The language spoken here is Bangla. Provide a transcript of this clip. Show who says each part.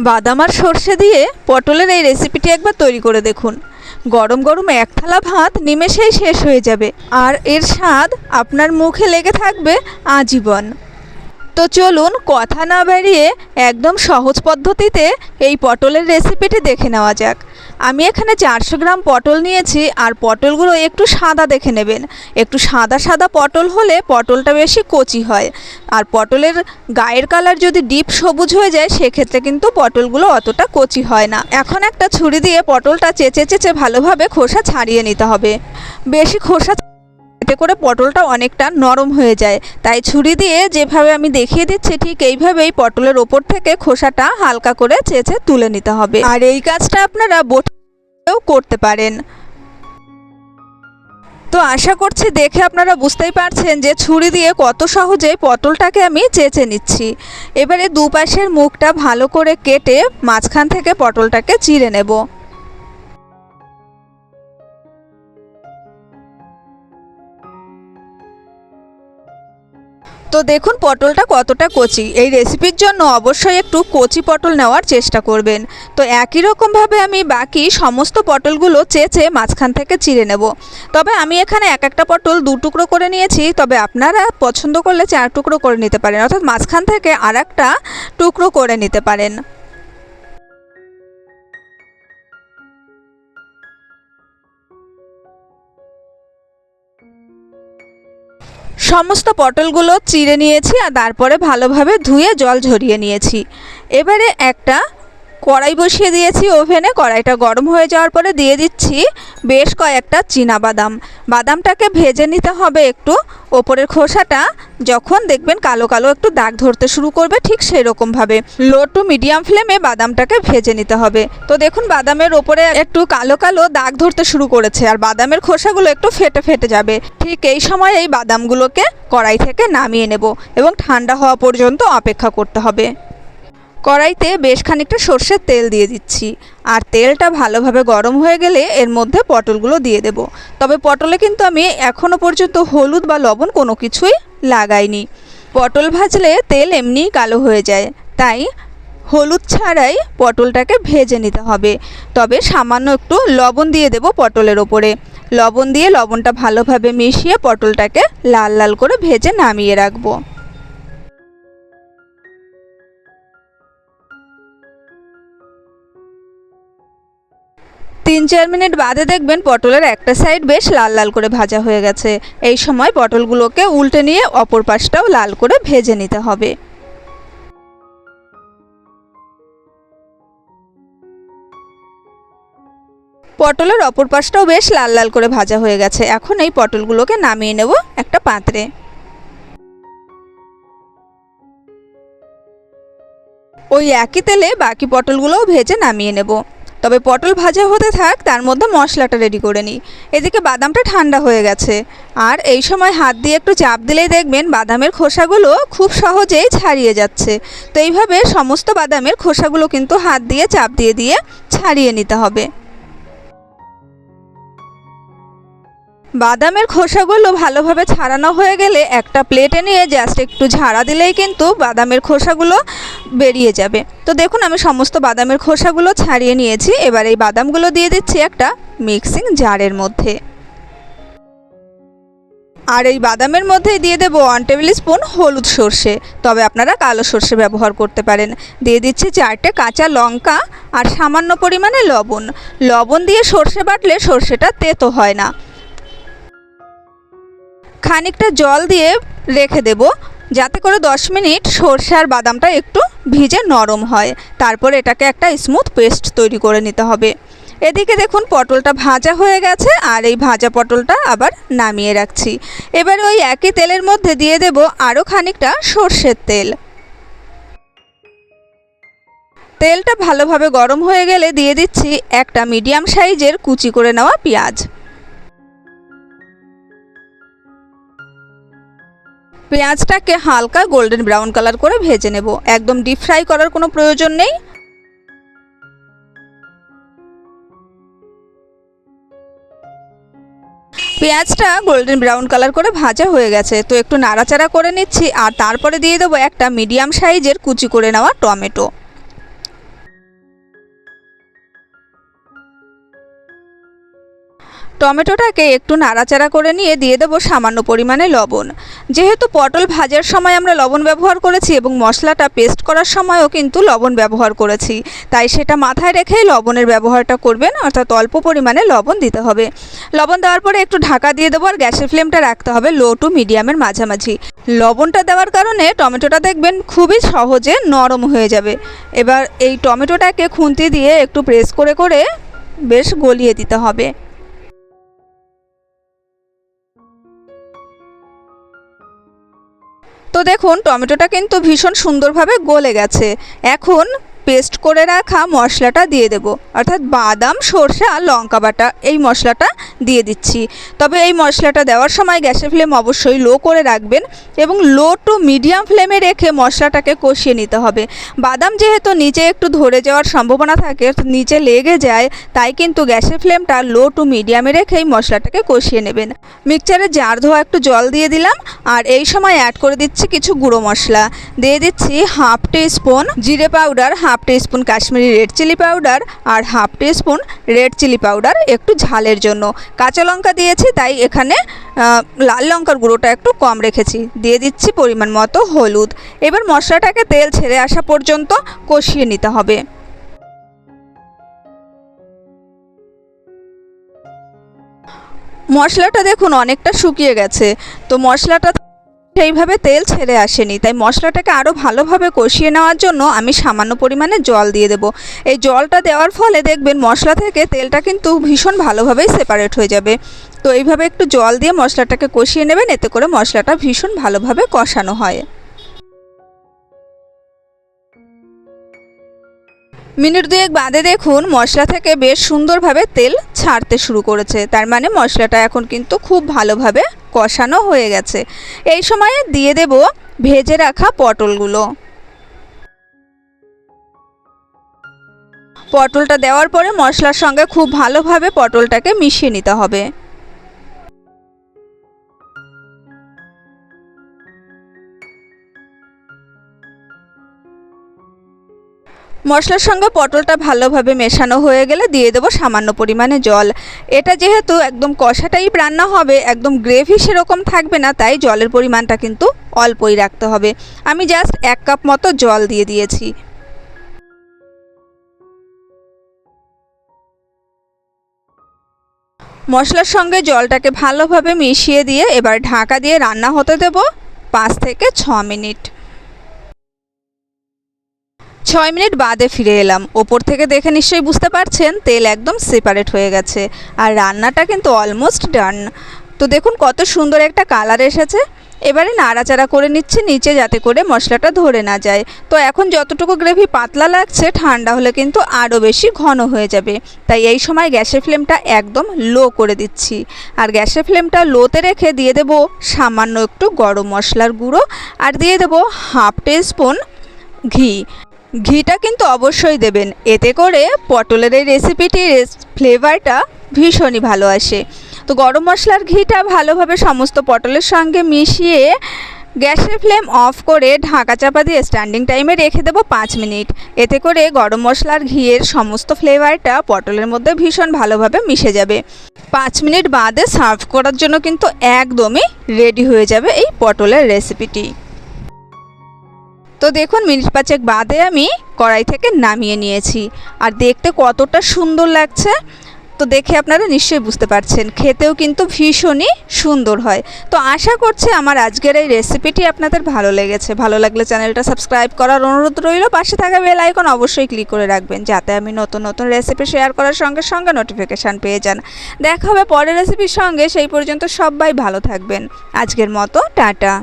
Speaker 1: বাদাম আর সর্ষে দিয়ে পটলের এই রেসিপিটি একবার তৈরি করে দেখুন। গরম গরম এক থালা ভাত নিমেষেই শেষ হয়ে যাবে। আর এর স্বাদ আপনার মুখে লেগে থাকবে আজীবন। তো চলুন কথা না বাড়িয়ে একদম সহজ পদ্ধতিতে এই পটলের রেসিপিটি দেখে নেওয়া যাক। আমি এখানে চারশো গ্রাম পটল নিয়েছি আর পটলগুলো একটু সাদা দেখে নেবেন। একটু সাদা সাদা পটল হলে পটলটা বেশি কচি হয়। আর পটলের গায়ের কালার যদি ডিপ সবুজ হয়ে যায়, সেক্ষেত্রে কিন্তু পটলগুলো অতটা কচি হয় না। এখন একটা ছুরি দিয়ে পটলটা চেঁচে চেঁচে ভালোভাবে খোসা ছাড়িয়ে নিতে হবে। বেশি খোসা এতে করে পটলটা অনেকটা নরম হয়ে যায়। তাই ছুরি দিয়ে যেভাবে আমি দেখিয়ে দিচ্ছি, ঠিক এইভাবেই পটলের ওপর থেকে খোসাটা হালকা করে চেঁচে তুলে নিতে হবে। আর এই কাজটা আপনারা বটেও করতে পারেন। তো আশা করছি দেখে আপনারা বুঝতেই পারছেন যে ছুরি দিয়ে কত সহজে পটলটাকে আমি চেঁচে নিচ্ছি। এবারে দুপাশের মুখটা ভালো করে কেটে মাঝখান থেকে পটলটাকে চিড়ে নেব। তো দেখুন পটলটা কতটা কচি। এই রেসিপির জন্য অবশ্যই একটু কচি পটল নেওয়ার চেষ্টা করবেন। তো একই রকমভাবে আমি বাকি সমস্ত পটলগুলো চেঁচে মাঝখান থেকে চিড়ে নেব। তবে আমি এখানে এক একটা পটল দু টুকরো করে নিয়েছি। তবে আপনারা পছন্দ করলে চার টুকরো করে নিতে পারেন। অর্থাৎ মাঝখান থেকে আর একটা টুকরো করে নিতে পারেন। সমস্ত পটলগুলো চিড়ে নিয়েছি আর তারপরে ভালোভাবে ধুয়ে জল ঝরিয়ে নিয়েছি। এবারে একটা কড়াই বসিয়ে দিয়েছি ওভেনে। কড়াইটা গরম হয়ে যাওয়ার পরে দিয়ে দিচ্ছি বেশ কয়েকটা চীনা বাদাম বাদামটাকে ভেজে নিতে হবে একটু। ওপরের খোসাটা যখন দেখবেন কালো কালো একটু দাগ ধরতে শুরু করবে ঠিক সেই রকমভাবে লো টু মিডিয়াম ফ্লেমে বাদামটাকে ভেজে নিতে হবে। তো দেখুন বাদামের ওপরে একটু কালো কালো দাগ ধরতে শুরু করেছে আর বাদামের খোসাগুলো একটু ফেটে ফেটে যাবে। ঠিক এই সময় এই বাদামগুলোকে কড়াই থেকে নামিয়ে নেব এবং ঠান্ডা হওয়া পর্যন্ত অপেক্ষা করতে হবে। কড়াইতে বেশ খানিকটা সর্ষের তেল দিয়ে দিচ্ছি। আর তেলটা ভালোভাবে গরম হয়ে গেলে এর মধ্যে পটলগুলো দিয়ে দেব। তবে পটলে কিন্তু আমি এখনও পর্যন্ত হলুদ বা লবণ কোনো কিছুই লাগাইনি। পটল ভাজলে তেল এমনিই কালো হয়ে যায়। তাই হলুদ ছাড়াই পটলটাকে ভেজে নিতে হবে। তবে সামান্য একটু লবণ দিয়ে দেব পটলের ওপরে। লবণ দিয়ে লবণটা ভালোভাবে মিশিয়ে পটলটাকে লাল লাল করে ভেজে নামিয়ে রাখব। তিন চার মিনিট বাদে দেখবেন পটলের একটা সাইড বেশ লাল লাল করে ভাজা হয়ে গেছে। এই সময় পটলগুলোকে উল্টে নিয়ে অপর পাশটাও লাল করে ভেজে নিতে হবে। পটলের অপর পাশটাও বেশ লাল লাল করে ভাজা হয়ে গেছে। এখন এই পটলগুলোকে নামিয়ে নেব একটা পাত্রে। ওই একই তেলে বাকি পটলগুলোও ভেজে নামিয়ে নেব। তবে পটল ভাজা হতে থাক, তার মধ্যে মশলাটা রেডি করে নিই। এদিকে বাদামটা ঠান্ডা হয়ে গেছে। আর এই সময় হাত দিয়ে একটু চাপ দিলেই দেখবেন বাদামের খোসাগুলো খুব সহজেই ছাড়িয়ে যাচ্ছে। তো এইভাবে সমস্ত বাদামের খোসাগুলো কিন্তু হাত দিয়ে চাপ দিয়ে দিয়ে ছাড়িয়ে নিতে হবে। বাদামের খোসাগুলো ভালোভাবে ছাড়ানো হয়ে গেলে একটা প্লেটে নিয়ে জাস্ট একটু ঝাড়া দিলেই কিন্তু বাদামের খোসাগুলো বেরিয়ে যাবে। তো দেখুন, আমি সমস্ত বাদামের খোসাগুলো ছাড়িয়ে নিয়েছি। এবার এই বাদামগুলো দিয়ে দিচ্ছি একটা মিক্সিং জারের মধ্যে। আর এই বাদামের মধ্যেই দিয়ে দেবো ওয়ান টেবিল স্পুন হলুদ সর্ষে। তবে আপনারা কালো সর্ষে ব্যবহার করতে পারেন। দিয়ে দিচ্ছি চারটে কাঁচা লঙ্কা আর সামান্য পরিমাণে লবণ। লবণ দিয়ে সর্ষে বাটলে সর্ষেটা তেতো হয় না। খানিকটা জল দিয়ে রেখে দেব, যাতে করে 10 মিনিট সর্ষে আর বাদামটা একটু ভিজে নরম হয়। তারপর এটাকে একটা স্মুথ পেস্ট তৈরি করে নিতে হবে। এদিকে দেখুন, পটলটা ভাজা হয়ে গেছে আর এই ভাজা পটলটা আবার নামিয়ে রাখছি। এবার ওই একই তেলের মধ্যে দিয়ে দেব আরও খানিকটা সর্ষের তেল। তেলটা ভালোভাবে গরম হয়ে গেলে দিয়ে দিচ্ছি একটা মিডিয়াম সাইজের কুচি করে নেওয়া পেঁয়াজ। পেঁয়াজটাকে হালকা গোল্ডেন ব্রাউন কালার করে ভেজে নেব। একদম ডিপ ফ্রাই করার কোনো প্রয়োজন নেই। পেঁয়াজটা গোল্ডেন ব্রাউন কালার করে ভাজা হয়ে গেছে। তো একটু নাড়াচাড়া করে নিচ্ছি আর তারপরে দিয়ে দেবো একটা মিডিয়াম সাইজের কুচি করে নেওয়া টমেটো। টমেটোটাকে একটু নাড়াচাড়া করে নিয়ে দিয়ে দেবো সামান্য পরিমাণে লবণ। যেহেতু পটল ভাজার সময় আমরা লবণ ব্যবহার করেছি এবং মশলাটা পেস্ট করার সময়ও কিন্তু লবণ ব্যবহার করেছি। তাই সেটা মাথায় রেখেই লবণের ব্যবহারটা করবেন, অর্থাৎ অল্প পরিমাণে লবণ দিতে হবে। লবণ দেওয়ার পরে একটু ঢাকা দিয়ে দেবো আর গ্যাসের ফ্লেমটা রাখতে হবে লো টু মিডিয়ামের মাঝামাঝি। লবণটা দেওয়ার কারণে টমেটোটা দেখবেন খুবই সহজে নরম হয়ে যাবে। এবার এই টমেটোটাকে খুন্তি দিয়ে একটু প্রেস করে করে বেশ গলিয়ে দিতে হবে। তো দেখুন টমেটোটা কিন্তু ভীষণ সুন্দরভাবে গলে গেছে। এখন পেস্ট করে রাখা মশলাটা দিয়ে দেব। অর্থাৎ বাদাম, সর্ষে আর লঙ্কা বাটা এই মশলাটা দিয়ে দিচ্ছি। তবে এই মশলাটা দেওয়ার সময় গ্যাসের ফ্লেম অবশ্যই লো করে রাখবেন এবং লো টু মিডিয়াম ফ্লেমে রেখে মশলাটাকে কষিয়ে নিতে হবে। বাদাম যেহেতু নিচে একটু ধরে যাওয়ার সম্ভাবনা থাকে, নিচে লেগে যায়, তাই কিন্তু গ্যাসের ফ্লেমটা লো টু মিডিয়ামে রেখেই মশলাটাকে কষিয়ে নেবেন। মিক্সচারে জার ধোয়া একটু জল দিয়ে দিলাম আর এই সময় অ্যাড করে দিচ্ছি কিছু গুঁড়ো মশলা। দিয়ে দিচ্ছি হাফ টি স্পুন জিরে powder, half teaspoon Kashmiri red chilli powder আর half spoon red chilli powder একটু ঝালের জন্য। কাঁচা লঙ্কা দিয়েছি, তাই এখানে লাল লঙ্কার গুঁড়োটা একটু কম রেখেছি। দিয়ে দিচ্ছি পরিমাণ মতো হলুদ। এবার মশলাটাকে তেল ছেড়ে আসা পর্যন্ত কষিয়ে নিতে হবে। মশলাটা দেখুন অনেকটা শুকিয়ে গেছে। তো মশলাটা সেইভাবে তেল ছেড়ে আসেনি, তাই মশলাটাকে আরও ভালোভাবে কষিয়ে নেওয়ার জন্য আমি সামান্য পরিমাণে জল দিয়ে দেবো। এই জলটা দেওয়ার ফলে দেখবেন মশলা থেকে তেলটা কিন্তু ভীষণ ভালোভাবেই সেপারেট হয়ে যাবে। তো এইভাবে একটু জল দিয়ে মশলাটাকে কষিয়ে নেবেন, এতে করে মশলাটা ভীষণ ভালোভাবে কষানো হয়। মিনিট দুয়েক বাদে দেখুন মশলা থেকে বেশ সুন্দরভাবে তেল ছাড়তে শুরু করেছে, তার মানে মশলাটা এখন কিন্তু খুব ভালোভাবে কষানো হয়ে গেছে। এই সময়ে দিয়ে দেব ভেজে রাখা পটলগুলো। পটলটা দেওয়ার পরে মশলার সঙ্গে খুব ভালোভাবে পটলটাকে মিশিয়ে নিতে হবে। মশলার সঙ্গে পটলটা ভালোভাবে মেশানো হয়ে গেলে দিয়ে দেবো সামান্য পরিমাণে জল। এটা যেহেতু একদম কষা টাইপ রান্না হবে, একদম গ্রেভি সেরকম থাকবে না, তাই জলের পরিমাণটা কিন্তু অল্পই রাখতে হবে। আমি জাস্ট এক কাপ মতো জল দিয়ে দিয়েছি। মশলার সঙ্গে জলটাকে ভালোভাবে মিশিয়ে দিয়ে এবার ঢাকা দিয়ে রান্না হতে দেব পাঁচ থেকে ছ মিনিট। ছয় মিনিট বাদে ফিরে এলাম। ওপর থেকে দেখে নিশ্চয়ই বুঝতে পারছেন, তেল একদম সেপারেট হয়ে গেছে আর রান্নাটা কিন্তু অলমোস্ট ডান তো দেখুন কত সুন্দর একটা কালার এসেছে। এবারে নাড়াচাড়া করে নিচ্ছি, নিচে যাতে করে মশলাটা ধরে না যায়। তো এখন যতটুকু গ্রেভি পাতলা লাগছে, ঠান্ডা হলে কিন্তু আরও বেশি ঘন হয়ে যাবে। তাই এই সময় গ্যাসের ফ্লেমটা একদম লো করে দিচ্ছি। আর গ্যাসের ফ্লেমটা লোতে রেখে দিয়ে দেব সামান্য একটু গরম মশলার গুঁড়ো। আর দিয়ে দেব হাফ টি স্পুন ঘি। ঘিটা কিন্তু অবশ্যই দেবেন। এতে করে পটলের এই রেসিপিটির ফ্লেভারটা ভীষণই ভালো আসে। তো গরম মশলার ঘিটা ভালোভাবে সমস্ত পটলের সঙ্গে মিশিয়ে গ্যাসের ফ্লেম অফ করে ঢাকা চাপা দিয়ে স্ট্যান্ডিং টাইমে রেখে দেবো পাঁচ মিনিট। এতে করে গরম মশলার ঘিয়ের সমস্ত ফ্লেভারটা পটলের মধ্যে ভীষণ ভালোভাবে মিশে যাবে। পাঁচ মিনিট বাদে সার্ভ করার জন্য কিন্তু একদমই রেডি হয়ে যাবে এই পটলের রেসিপিটি তো দেখুন, মিনিট পাঁচেক বাদে আমি কড়াই থেকে নামিয়ে নিয়েছি। আর দেখতে কতটা সুন্দর লাগছে, তো দেখে আপনারা নিশ্চয়ই বুঝতে পারছেন। খেতেও কিন্তু ভীষণই সুন্দর হয়। তো আশা করছি আমার আজকের এই রেসিপিটি আপনাদের ভালো লেগেছে। ভালো লাগলে চ্যানেলটা সাবস্ক্রাইব করার অনুরোধ রইল। পাশে থাকা বেল আইকন অবশ্যই ক্লিক করে রাখবেন, যাতে আমি নতুন নতুন রেসিপি শেয়ার করার সঙ্গে সঙ্গে নোটিফিকেশান পেয়ে যান। দেখা হবে পরের রেসিপির সঙ্গে। সেই পর্যন্ত সবাই ভালো থাকবেন। আজকের মতো, টাটা।